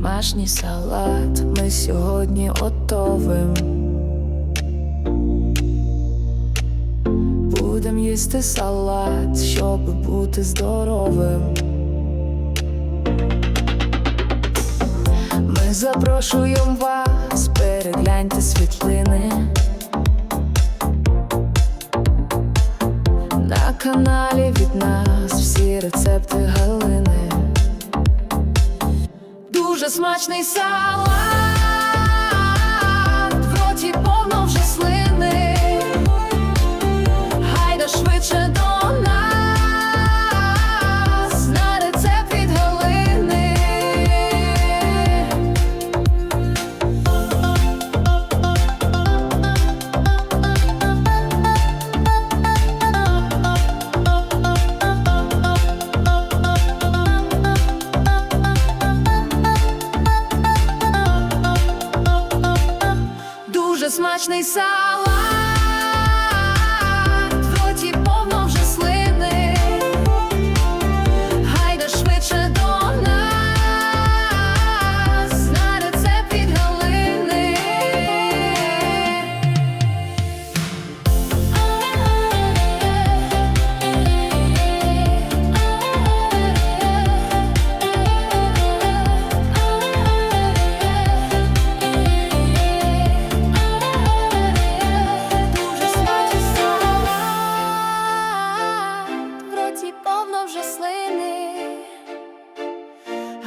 смачний салат ми сьогодні готовим. Будем їсти салат, щоб бути здоровим. Ми запрошуємо вас, перегляньте світлини. На каналі від нас всі рецепти смачний салат, Смачний салат,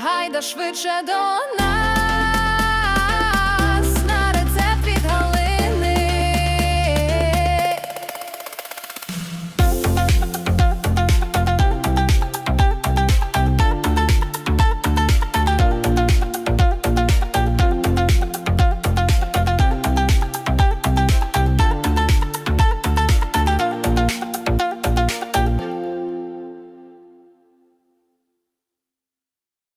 Гайда швидше до нас